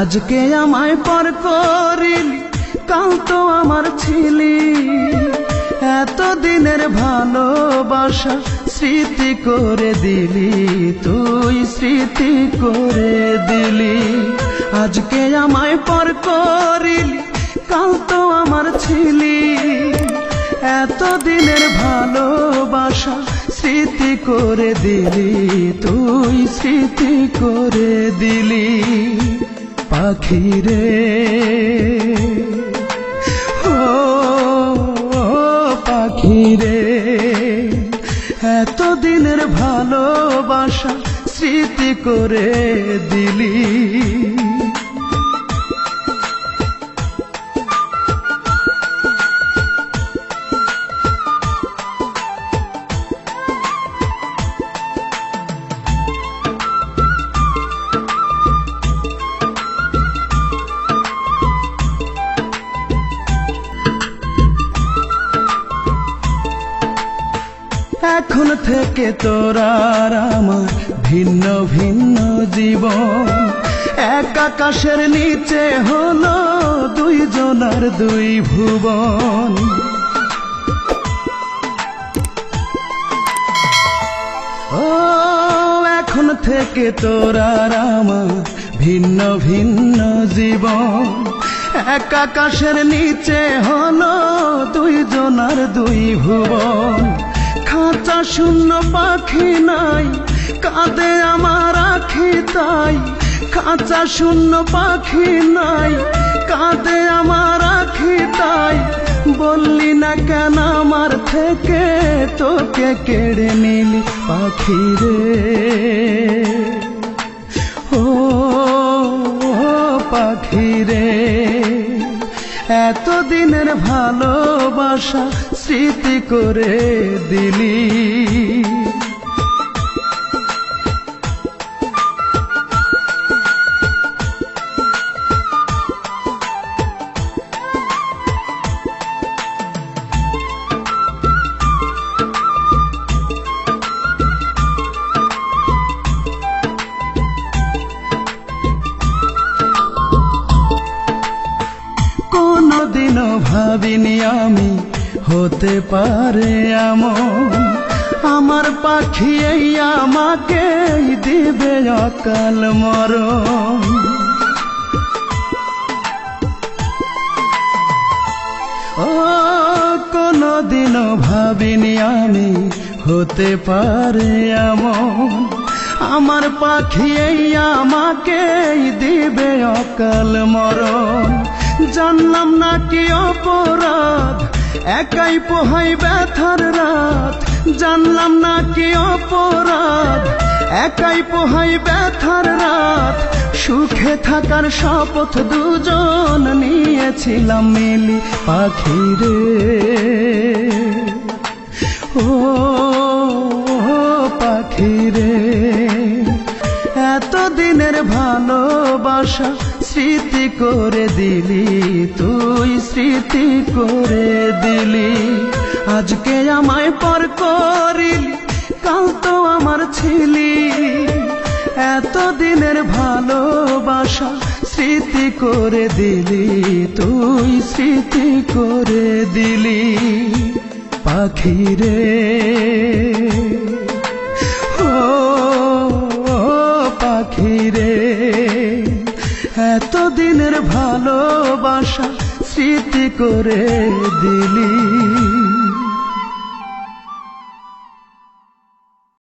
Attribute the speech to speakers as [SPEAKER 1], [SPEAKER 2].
[SPEAKER 1] আজকে আমায় পর করিলি, কাল তো আমার ছিলি। এত দিনের ভালোবাসা স্মৃতি করে দিলি, তুই স্মৃতি করে দিলি। আজকে আমায় পর করিলি, কাল তো আমার ছিলি। এত দিনের ভালোবাসা স্মৃতি করে দিলি, তুই স্মৃতি করে দিলি। পাখি রে ও পাখি রে এত দিনের ভালোবাসা স্মৃতি করে দিলি। এখন থেকে তোর আর আমার ভিন্ন ভিন্ন জীবন। এক আকাশের নিচে হলো দুই জনার দুই ভুবন। ও, এখন থেকে তোর আর আমার ভিন্ন ভিন্ন জীবন। এক আকাশের নিচে হলো দুই জনার দুই ভুবন। খাঁচা শূন্য পাখি নাই, কাঁদে আমার আখি তাই। খাঁচা শূন্য পাখি নাই, কাঁদে আমার আখি তাই। বললি না কেন আমার থেকে তোকে কেড়ে নিলি পাখি রে? ও পাখি রে এত দিনের ভালোবাসা স্মৃতি করে দিলি। কোনদিনও ভাবিনি আমি হতে পারে এমন। আমার পাখি এই আমাকে দিবে অকাল মরণ। ও, কোনদিনও ভাবিনি আমি হতে পারে এমন। আমার পাখি এই আমাকে দিবে অকাল মরণ। জানলাম না কি অপরাধ একাই পোহাই ব্যথার রাত। জানলাম না কি অপরাধ। একাই পোহাই ব্যথার রাত। সুখে থাকার শপথ দুজন নিয়েছিলাম মিলি পাখি রে ও পাখি রে এত দিনের ভালোবাসা স্মৃতি করে দিলি তুই, স্মৃতি করে দিলি আজকে আমায় পর করিলি, কাল তো আমার ছিলি। এত দিনের ভালোবাসা স্মৃতি করে দিলি, তুই স্মৃতি করে দিলি। পাখি রে ও পাখি রে এত দিনের ভালোবাসা স্মৃতি করে দিলি।